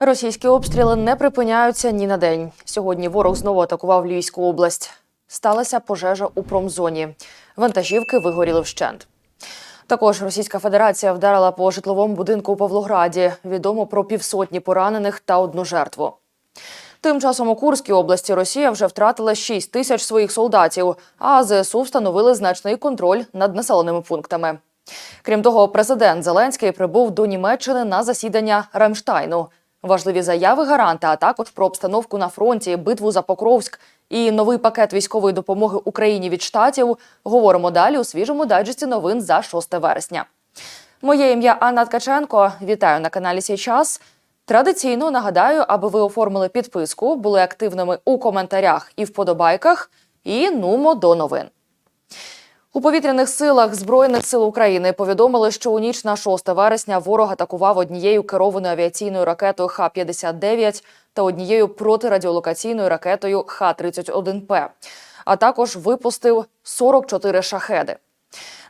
Російські обстріли не припиняються ні на день. Сьогодні ворог знову атакував Львівську область. Сталася пожежа у промзоні. Вантажівки вигоріли вщент. Також Російська Федерація вдарила по житловому будинку у Павлограді. Відомо про півсотні поранених та одну жертву. Тим часом у Курській області Росія вже втратила 6 тисяч своїх солдатів, а ЗСУ встановили значний контроль над населеними пунктами. Крім того, президент Зеленський прибув до Німеччини на засідання Рамштайну. Важливі заяви гаранта, а також про обстановку на фронті, битву за Покровськ і новий пакет військової допомоги Україні від штатів. Говоримо далі у свіжому дайджесті новин за 6 вересня. Моє ім'я Анна Ткаченко. Вітаю на каналі «Сій час». Традиційно нагадаю, аби ви оформили підписку, були активними у коментарях і вподобайках. І нумо до новин. У повітряних силах Збройних сил України повідомили, що у ніч на 6 вересня ворог атакував однією керованою авіаційною ракетою Х-59 та однією протирадіолокаційною ракетою Х-31П, а також випустив 44 шахеди.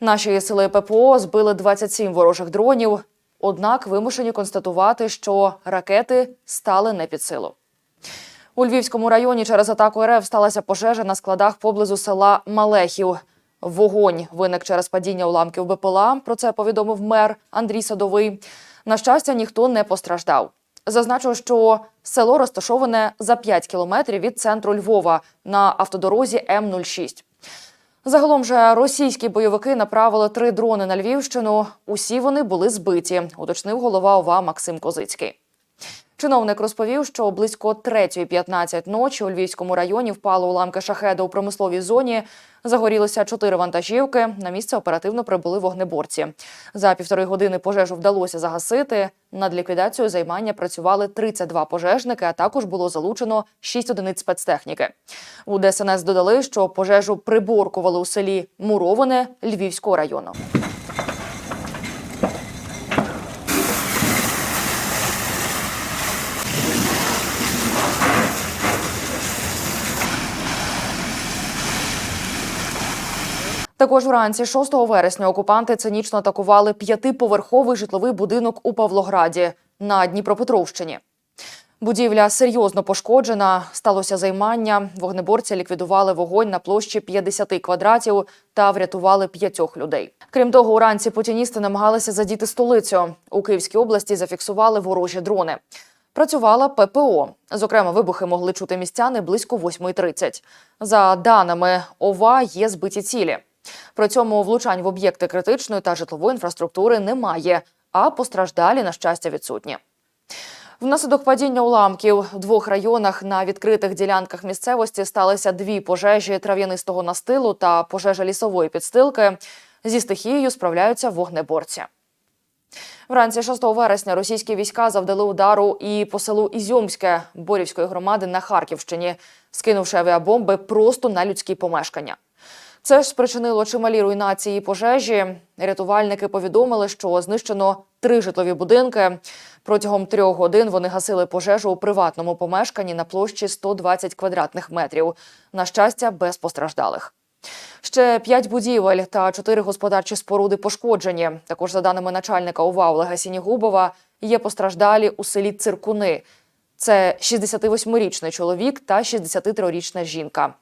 Наші сили ППО збили 27 ворожих дронів, однак вимушені констатувати, що ракети стали не під силу. У Львівському районі через атаку РФ сталася пожежа на складах поблизу села Малехів. Вогонь виник через падіння уламків БПЛА. Про це повідомив мер Андрій Садовий. На щастя, ніхто не постраждав. Зазначу, що село розташоване за 5 кілометрів від центру Львова на автодорозі М06. Загалом же російські бойовики направили три дрони на Львівщину. Усі вони були збиті, уточнив голова ОВА Максим Козицький. Чиновник розповів, що близько 3.15 ночі у Львівському районі впали уламки шахеда у промисловій зоні. Загорілися чотири вантажівки. На місце оперативно прибули вогнеборці. За півтори години пожежу вдалося загасити. Над ліквідацією займання працювали 32 пожежники, а також було залучено 6 одиниць спецтехніки. У ДСНС додали, що пожежу приборкували у селі Муроване Львівського району. Також вранці 6 вересня окупанти цинічно атакували п'ятиповерховий житловий будинок у Павлограді на Дніпропетровщині. Будівля серйозно пошкоджена. Сталося займання. Вогнеборці ліквідували вогонь на площі 50 квадратів та врятували п'ятьох людей. Крім того, уранці путіністи намагалися задіти столицю. У Київській області зафіксували ворожі дрони. Працювала ППО. Зокрема, вибухи могли чути містяни близько 8.30. За даними ОВА, є збиті цілі. При цьому влучань в об'єкти критичної та житлової інфраструктури немає, а постраждалі, на щастя, відсутні. Внаслідок падіння уламків в двох районах на відкритих ділянках місцевості сталися дві пожежі трав'янистого настилу та пожежа лісової підстилки. Зі стихією справляються вогнеборці. Вранці 6 вересня російські війська завдали удару і по селу Ізюмське Борівської громади на Харківщині, скинувши авіабомби просто на людські помешкання. Це ж спричинило чималі руйнації і пожежі. Рятувальники повідомили, що знищено три житлові будинки. Протягом трьох годин вони гасили пожежу у приватному помешканні на площі 120 квадратних метрів. На щастя, без постраждалих. Ще п'ять будівель та чотири господарчі споруди пошкоджені. Також, за даними начальника ОВА Олега Сінігубова, є постраждалі у селі Циркуни. Це 68-річний чоловік та 63-річна жінка.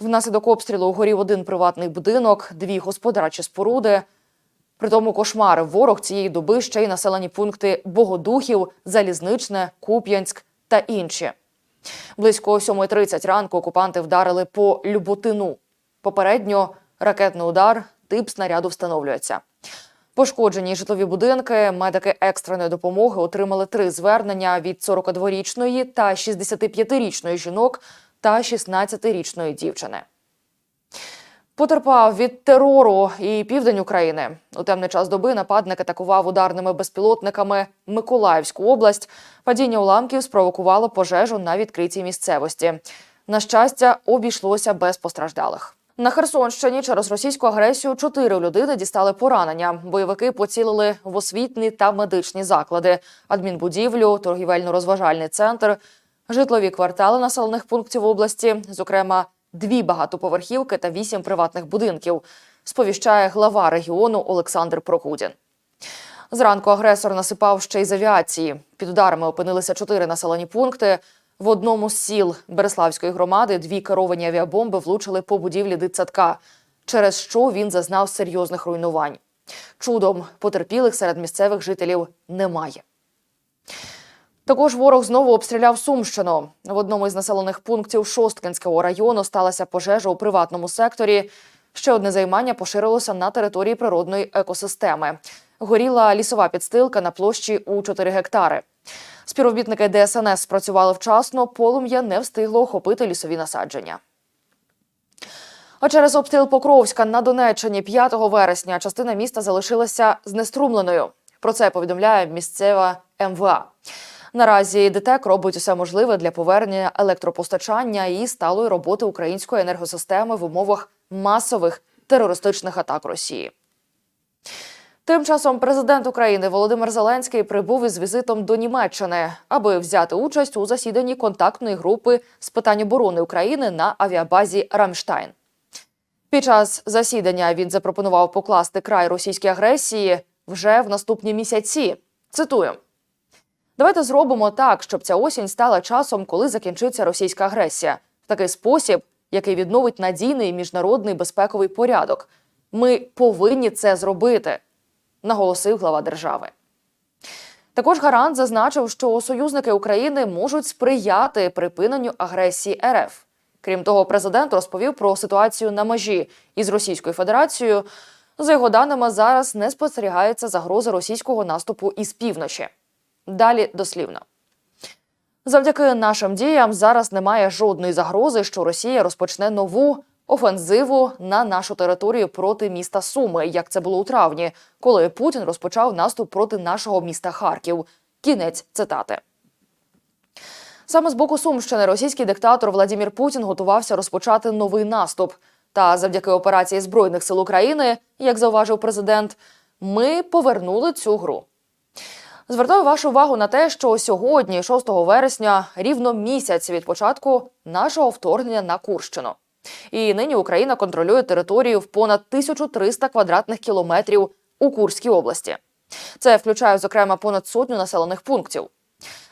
Внаслідок обстрілу угорів один приватний будинок, дві господарчі споруди. Притому кошмарив ворог цієї доби ще й населені пункти Богодухів, Залізничне, Куп'янськ та інші. Близько 7.30 ранку окупанти вдарили по Люботину. Попередньо ракетний удар, тип снаряду встановлюється. Пошкоджені житлові будинки, медики екстреної допомоги отримали три звернення від 42-річної та 65-річної жінок та 16-річної дівчини. Потерпав від терору і південь України. У темний час доби нападник атакував ударними безпілотниками Миколаївську область. Падіння уламків спровокувало пожежу на відкритій місцевості. На щастя, обійшлося без постраждалих. На Херсонщині через російську агресію чотири людини дістали поранення. Бойовики поцілили в освітні та медичні заклади, адмінбудівлю, торгівельно-розважальний центр, житлові квартали населених пунктів області, зокрема дві багатоповерхівки та вісім приватних будинків. Сповіщає глава регіону Олександр Прокудін. Зранку агресор насипав ще й з авіації. Під ударами опинилися чотири населені пункти. В одному з сіл Береславської громади дві керовані авіабомби влучили по будівлі дитсадка, через що він зазнав серйозних руйнувань. Чудом потерпілих серед місцевих жителів немає. Також ворог знову обстріляв Сумщину. В одному із населених пунктів Шосткинського району сталася пожежа у приватному секторі. Ще одне займання поширилося на території природної екосистеми. Горіла лісова підстилка на площі у 4 гектари. Співробітники ДСНС спрацювали вчасно, полум'я не встигло охопити лісові насадження. А через обстріл Покровська на Донеччині 5 вересня частина міста залишилася знеструмленою. Про це повідомляє місцева МВА. Наразі ДТЕК робить усе можливе для повернення електропостачання і сталої роботи української енергосистеми в умовах масових терористичних атак Росії. Тим часом президент України Володимир Зеленський прибув із візитом до Німеччини, аби взяти участь у засіданні контактної групи з питань оборони України на авіабазі Рамштайн. Під час засідання він запропонував покласти край російській агресії вже в наступні місяці. Цитую. Давайте зробимо так, щоб ця осінь стала часом, коли закінчиться російська агресія, в такий спосіб, який відновить надійний міжнародний безпековий порядок. Ми повинні це зробити, наголосив глава держави. Також гарант зазначив, що союзники України можуть сприяти припиненню агресії РФ. Крім того, президент розповів про ситуацію на межі із Російською Федерацією. За його даними, зараз не спостерігається загроза російського наступу із півночі. Далі дослівно. Завдяки нашим діям зараз немає жодної загрози, що Росія розпочне нову офензиву на нашу територію проти міста Суми, як це було у травні, коли Путін розпочав наступ проти нашого міста Харків. Кінець цитати. Саме з боку Сумщини російський диктатор Владимир Путін готувався розпочати новий наступ. Та завдяки операції Збройних сил України, як зауважив президент, ми повернули цю гру. Звертаю вашу увагу на те, що сьогодні, 6 вересня, рівно місяць від початку нашого вторгнення на Курщину. І нині Україна контролює територію в понад 1300 квадратних кілометрів у Курській області. Це включає, зокрема, понад сотню населених пунктів.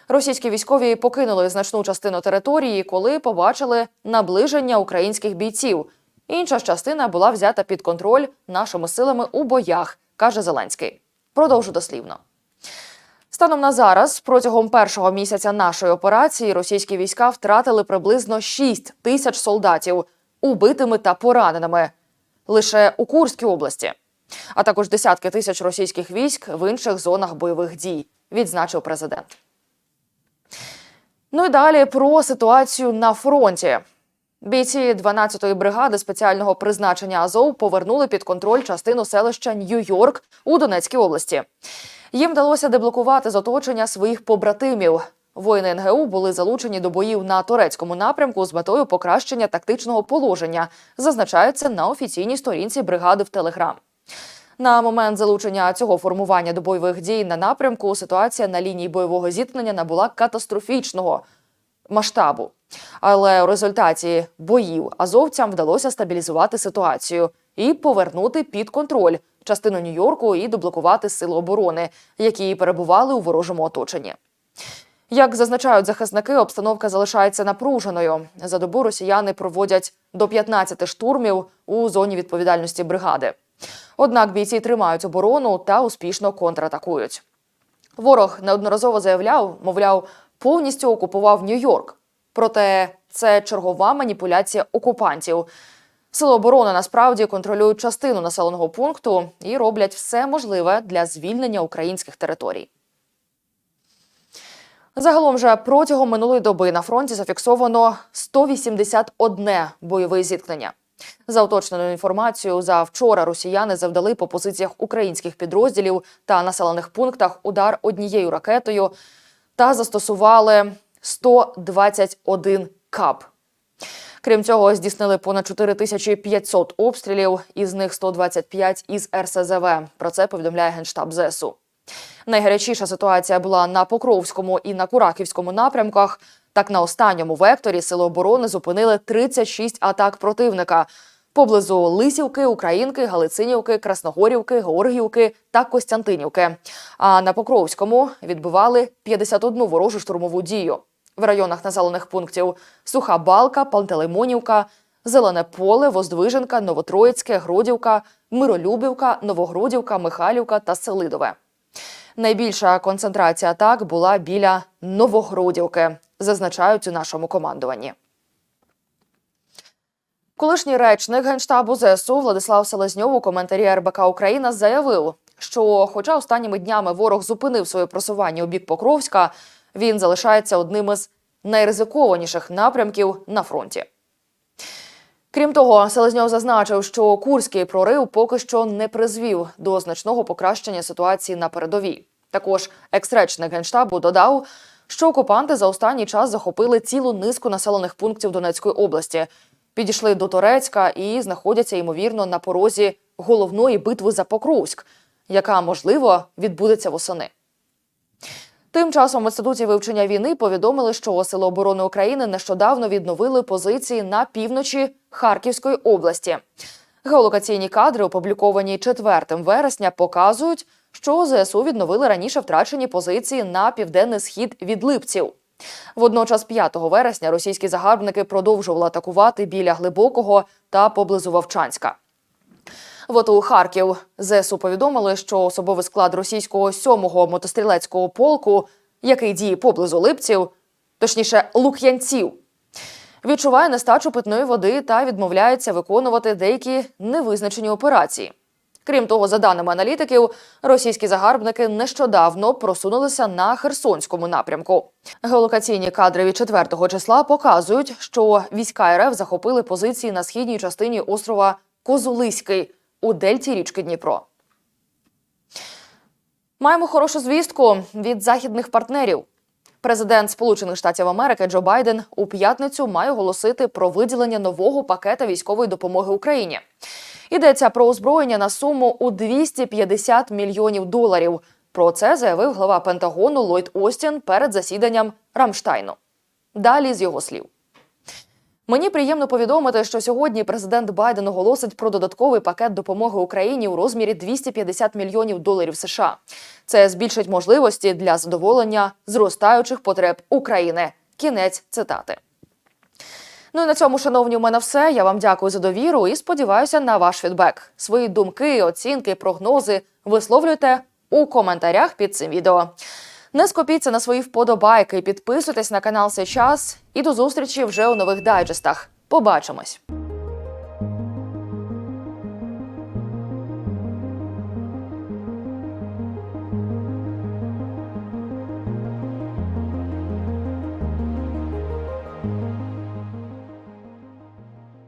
Російські військові покинули значну частину території, коли побачили наближення українських бійців. Інша частина була взята під контроль нашими силами у боях, каже Зеленський. Продовжу дослівно. Станом на зараз, протягом першого місяця нашої операції, російські війська втратили приблизно 6 тисяч солдатів убитими та пораненими лише у Курській області, а також десятки тисяч російських військ в інших зонах бойових дій, відзначив президент. Ну і далі про ситуацію на фронті. Бійці 12-ї бригади спеціального призначення Азов повернули під контроль частину селища Нью-Йорк у Донецькій області. Їм вдалося деблокувати з оточення своїх побратимів. Воїни НГУ були залучені до боїв на турецькому напрямку з метою покращення тактичного положення, зазначається на офіційній сторінці бригади в Телеграм. На момент залучення цього формування до бойових дій на напрямку ситуація на лінії бойового зіткнення набула катастрофічного масштабу. Але у результаті боїв азовцям вдалося стабілізувати ситуацію і повернути під контроль частину Нью-Йорку і доблокувати сили оборони, які перебували у ворожому оточенні. Як зазначають захисники, обстановка залишається напруженою. За добу росіяни проводять до 15 штурмів у зоні відповідальності бригади. Однак бійці тримають оборону та успішно контратакують. Ворог неодноразово заявляв, мовляв, повністю окупував Нью-Йорк. Проте це чергова маніпуляція окупантів. Сили оборони насправді контролюють частину населеного пункту і роблять все можливе для звільнення українських територій. Загалом же протягом минулої доби на фронті зафіксовано 181 бойове зіткнення. За уточненою інформацією, за вчора росіяни завдали по позиціях українських підрозділів та населених пунктах удар однією ракетою та застосували 121 кап. Крім цього, здійснили понад 4500 обстрілів, із них 125 із РСЗВ. Про це повідомляє генштаб ЗСУ. Найгарячіша ситуація була на Покровському і на Кураківському напрямках. Так, на останньому векторі сили оборони зупинили 36 атак противника. поблизу Лисівки, Українки, Галицинівки, Красногорівки, Георгіївки та Костянтинівки. А на Покровському відбивали 51 ворожу штурмову дію. В районах населених пунктів Суха Балка, Пантелеймонівка, Зелене поле, Воздвиженка, Новотроїцьке, Гродівка, Миролюбівка, Новогродівка, Михайлівка та Селидове. Найбільша концентрація атак була біля Новогродівки, зазначають у нашому командуванні. Колишній речник генштабу ЗСУ Владислав Селезньов у коментарі РБК Україна заявив, що, хоча останніми днями ворог зупинив своє просування у бік Покровська, він залишається одним із найризикованіших напрямків на фронті. Крім того, Селезньов зазначив, що курський прорив поки що не призвів до значного покращення ситуації на передовій. Також екс-речник генштабу додав, що окупанти за останній час захопили цілу низку населених пунктів Донецької області, підійшли до Торецька і знаходяться ймовірно на порозі головної битви за Покровськ, яка можливо відбудеться восени. Тим часом в інституті вивчення війни повідомили, що Сили оборони України нещодавно відновили позиції на півночі Харківської області. Геолокаційні кадри, опубліковані 4 вересня, показують, що ЗСУ відновили раніше втрачені позиції на південний схід від Липців. Водночас, 5 вересня, російські загарбники продовжували атакувати біля глибокого та поблизу Вовчанська. В ОТУ Харків ЗСУ повідомили, що особовий склад російського 7-го мотострілецького полку, який діє поблизу липців, точніше лук'янців, відчуває нестачу питної води та відмовляється виконувати деякі невизначені операції. Крім того, за даними аналітиків, російські загарбники нещодавно просунулися на Херсонському напрямку. Геолокаційні кадри від 4 числа показують, що війська РФ захопили позиції на східній частині острова Козулиський у дельті річки Дніпро. Маємо хорошу звістку від західних партнерів. Президент Сполучених Штатів Америки Джо Байден у п'ятницю має оголосити про виділення нового пакета військової допомоги Україні. Йдеться про озброєння на суму у 250 мільйонів доларів. Про це заявив глава Пентагону Ллойд Остін перед засіданням Рамштайну. Далі з його слів. Мені приємно повідомити, що сьогодні президент Байден оголосить про додатковий пакет допомоги Україні у розмірі 250 мільйонів доларів США. Це збільшить можливості для задоволення зростаючих потреб України. Кінець цитати. Ну і на цьому, шановні, у мене все. Я вам дякую за довіру і сподіваюся на ваш фідбек. Свої думки, оцінки, прогнози висловлюйте у коментарях під цим відео. Не скупіться на свої вподобайки, підписуйтесь на канал Сейчас і до зустрічі вже у нових дайджестах. Побачимось!